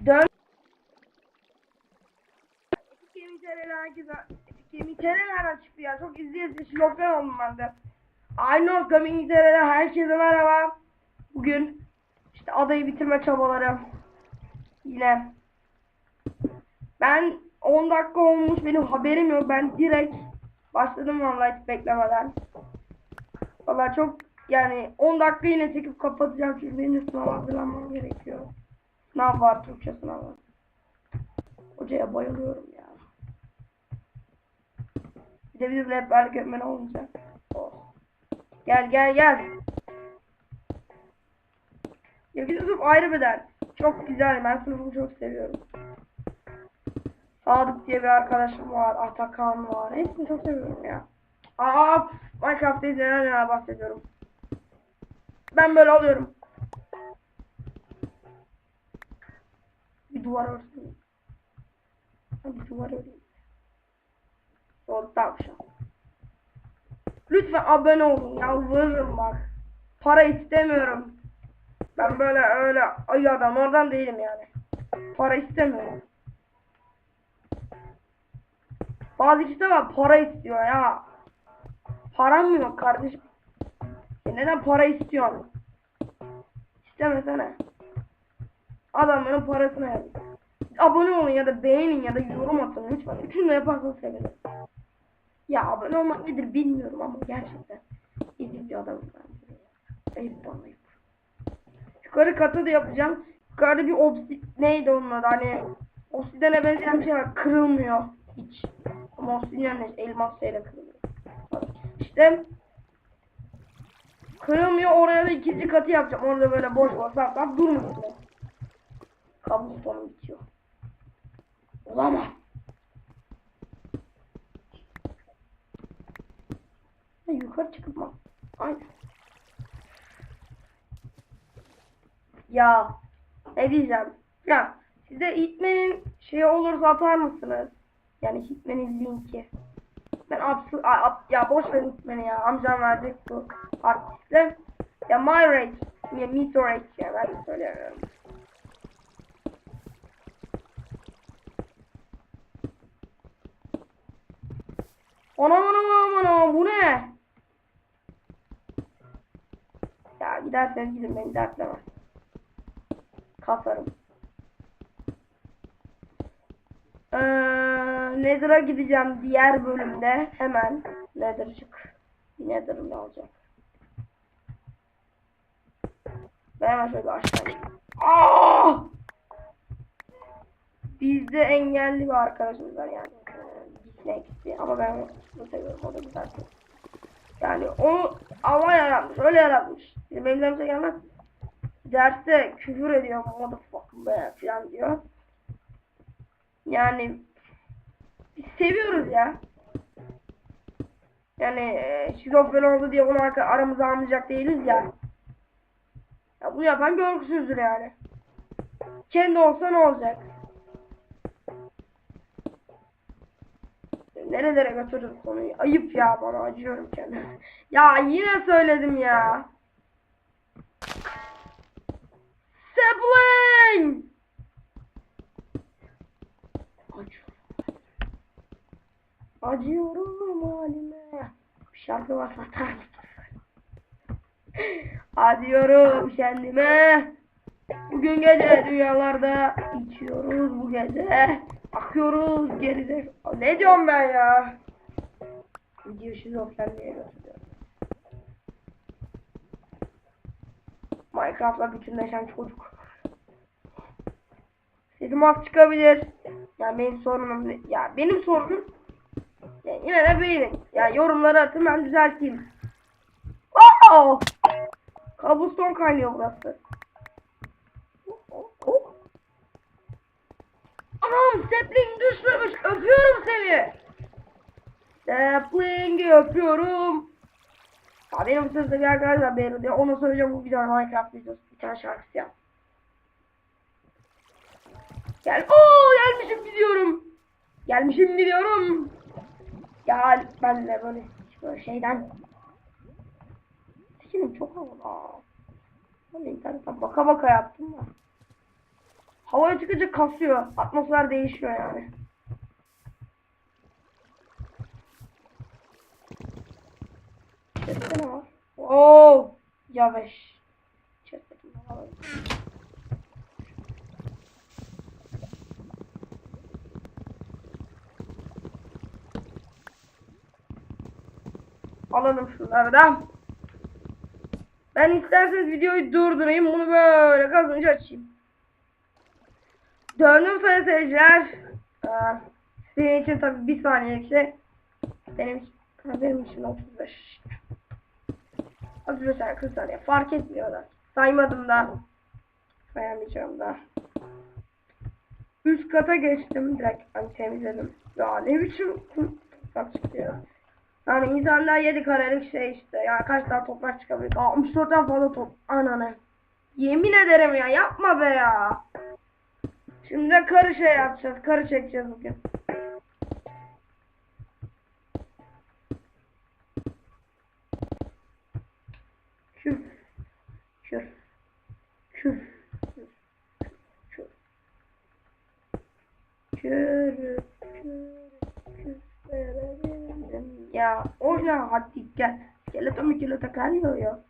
Dön. Gaming TR'den herkese TR nereden çıktı ya? Çok izleyici şizofren oldum ben de. Aynur TR'den herkese merhaba. Bugün işte adayı bitirme çabaları. Yine. Ben 10 dakika olmuş benim haberim yok. Ben direkt başladım vallahi hiç beklemeden. Vallahi çok yani 10 dakika yine çekip kapatacağım çünkü benim sınava hazırlanmam gerekiyor. Sınav var Türkçe sınavı. Hocaya bayılıyorum ya. Bir de bizim rehberlik öğretmeni olmayacak. Oh. Gel gel gel. Ya bizim sınıf ayrı beden. Çok güzel. Ben sınıfımı çok seviyorum. Sadık diye bir arkadaşım var. Atakan var. Hepsini çok seviyorum ya. Aa, Minecraft'ta izlenen neler bahsediyorum. Ben böyle alıyorum. Bir duvar örsün. Bir duvar öreyim. Doğru tavşan. Lütfen abone olun yalvarırım bak. Para istemiyorum. Ben böyle öyle ayı adam oradan değilim yani. Para istemiyorum. Bazı kişiler var para istiyor ya. Param mı yok kardeşim? E neden para istiyorsun? İstemesene. Adamların parasını yaz. Abone olun ya da beğenin ya da yorum atın lütfen. Üçünü de yaparsanız sevinirim. Ya abone olmak nedir bilmiyorum ama gerçekten bir adamım ben. Ayıp bana ayıp. Yukarı katı da yapacağım. Yukarıda bir obsi neydi onun adı hani obsidene benzeyen bir şey var kırılmıyor hiç. Ama obsidyen de elmas şeyle kırılıyor. İşte kırılmıyor oraya da ikinci katı yapacağım. Orada böyle boş boş bak bak durmuyor. Kablo sonu bitiyor. Olamaz. Ya yukarı çıkıp mı? Aynen. Ya ne diyeceğim? Ya size Hitman'in şeyi olursa atar mısınız? Yani Hitman'in linki. Ben absü a- ab- ya boş ver Hitman'i ya. Amcam verecek bu artistle. Ya My Rate. Ya Meteor Rate ya ben de Anam anam anam anam bu ne? Ya giderseniz gidin beni dertleme. Kasarım. Ee, Nether'a gideceğim diğer bölümde. Hemen Nether'cık. Nether'ını alacağım. Ben hemen şöyle aşağı ineyim. Aa! Bizde engelli bir arkadaşımız var yani. Disleksi. Ama ben onu seviyorum. O da güzel. bir- Yani onu Allah yaratmış. Öyle yaratmış. Bizim evlerimize gelmez. Derste küfür ediyor. Motherfucking be falan diyor. Yani biz seviyoruz ya. Yani e, şizofren oldu diye onu aramıza almayacak değiliz ya. ya. Bu yapan görgüsüzdür yani. Kendi olsa ne olacak? Nerelere götürdüm konuyu? Ayıp ya bana acıyorum kendime. Ya yine söyledim ya. Sapling! Acıyorum. Halime. Bir şarkı var satar Acıyorum kendime. Bugün gece dünyalarda içiyoruz bu gece. Akıyoruz geride. Ne diyorum ben ya? Video şizofrenliğe götürüyor. Minecraft'la bütünleşen çocuk. Sesim az çıkabilir. Yani benim sorunum ya benim sorunum ya yine de beğenin. Ya yorumları atın ben düzelteyim. Oh! Kabuston kaynıyor burası. Oh, oh. Anam sapling düşmemiş. Öpüyorum seni. Sapling'i öpüyorum. Ya benim bir arkadaşlar beğeniyor. diye Ona söyleyeceğim bu bir tane Minecraft videosu. Bir tane şarkısı yap. Gel. Oo gelmişim gidiyorum. Gelmişim gidiyorum. Gel ben de böyle, böyle şeyden. Seçilim çok havalı. Ben de internetten baka baka yaptım da. Havaya çıkınca kasıyor. Atmosfer değişiyor yani. Chest'te ne var? Oo, yavaş. Chest'te ne var? Alalım şunları da. Ben isterseniz videoyu durdurayım. Bunu böyle kazınca açayım. Döndüm sayın seyirciler. Ee, Senin için tabi bir saniye şey. Benim benim için 35. 35 saniye 40 saniye fark etmiyor da. Saymadım da. Sayamayacağım da. Üst kata geçtim direkt hani temizledim. Ya ne biçim toprak çıktı ya. Yani insanlar 7 karelik şey işte. Ya kaç tane toprak çıkabilir? 64'ten fazla top. Ananı. Yemin ederim ya yapma be ya. Şimdi karı şey yapacağız. Karı çekeceğiz bugün. Küf. Küf. Küf. Küf. Küf. Ya oyna hadi gel. Skeleton mi kilota kalıyor ya.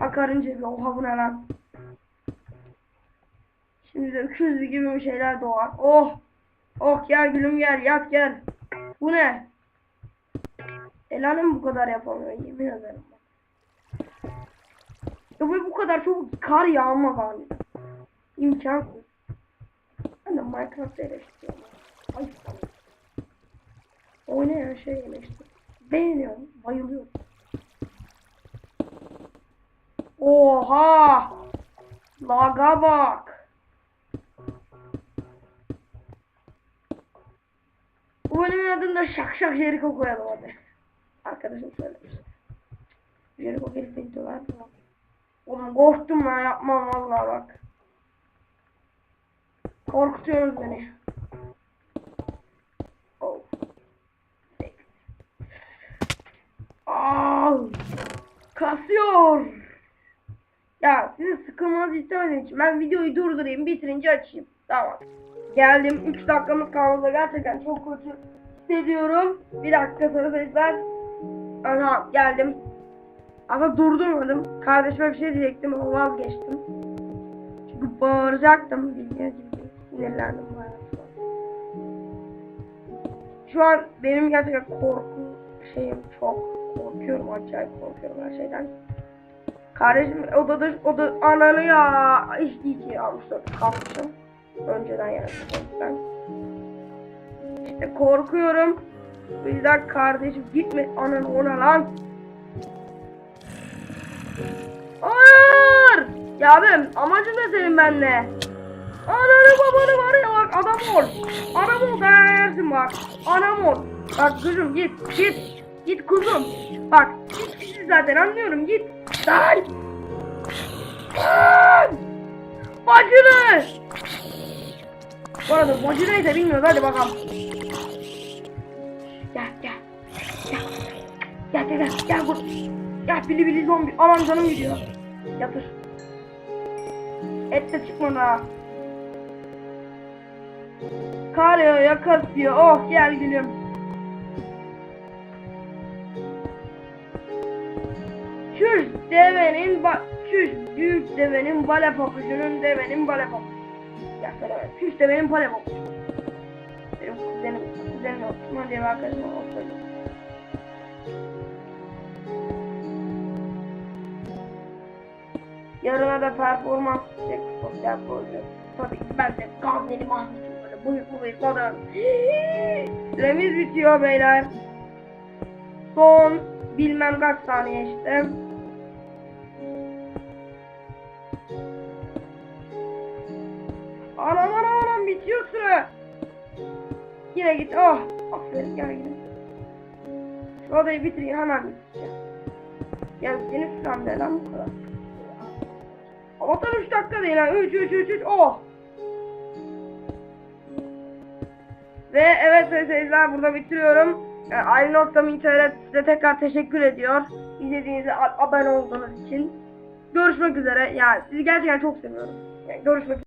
Akarınca bir oha bu ne lan. De öküz gibi bir şeyler doğar. Oh! Oh gel gülüm gel yat gel. Bu ne? El alem bu kadar yapamıyor yemin ederim. Ya bu bu kadar çok kar yağmaz abi. İmkansız. Ben de Minecraft eleştiriyorum. Ay. Oynayan şey eleştiriyorum. Beğeniyorum, bayılıyorum. Oha! Laga bak. Bu bölümün adını da şak şak Jericho koyalım hadi. Arkadaşım söylemiş. Jericho gelip beni döver lan? Oğlum korktum ben yapmam vallahi bak. Korkutuyoruz beni. Oh. Al. Kasıyor. Ya sizi sıkılmanızı istemediğim için ben videoyu durdurayım bitirince açayım. Tamam. Geldim 3 dakikamız kaldı gerçekten çok kötü hissediyorum. Bir dakika sonra sesler. Aha geldim. Ama durdurmadım. Kardeşime bir şey diyecektim ama vazgeçtim. Çünkü bağıracaktım. Sinirlendim bayağı. şu an. Benim gerçekten korku şeyim çok. Korkuyorum acayip korkuyorum her şeyden. Kardeşim odada oda ananı ya. İş iyi ki almışlar kalmışım. Önceden yani ben. İşte korkuyorum. Yüzden kardeşim gitme ananı ona lan. Hayır! Ya benim amacın ne senin benimle? Ananı babanı var ya bak adam ol. Adam ol dersin bak. Anam ol. Bak kızım git git. Git kuzum. Bak git git zaten anlıyorum git. Lan! Lan! Bacını! Arada bacı neyse bilmiyoruz hadi bakalım. Gel gel. Gel. Gel gel gel. Gel vur. Gel bili bili zombi. Aman canım gidiyor. Yatır. Et de çıkmadı ha. Kar yağıyor, kasıyor. Oh gel gülüm. Çüş devenin ba çüş büyük devenin bale papucunun devenin bale papucu. Söyleme. Çüş devenin bale papucu. Benim kuzenim, kuzenim. Kim diye bir arkadaşım var. o söylüyor. Yarına da performans çek sosyal proje. Tabii ki ben de Gazneli Mahmut'um böyle bıyıklı bıyıklı adam. Süremiz bitiyor beyler. Son bilmem kaç saniye işte. Süre. Yine git oh. Aferin gel gel. Şu odayı bitireyim hemen bitireceğim. Ya senin süren ne lan bu kadar? Allah'tan 3 dakika değil ha. 3 3 3 3 oh. Ve evet seyirciler burada bitiriyorum. Yani Ali Noktam İnternet size tekrar teşekkür ediyor. İzlediğiniz abone olduğunuz için. Görüşmek üzere. Yani sizi gerçekten çok seviyorum. Yani görüşmek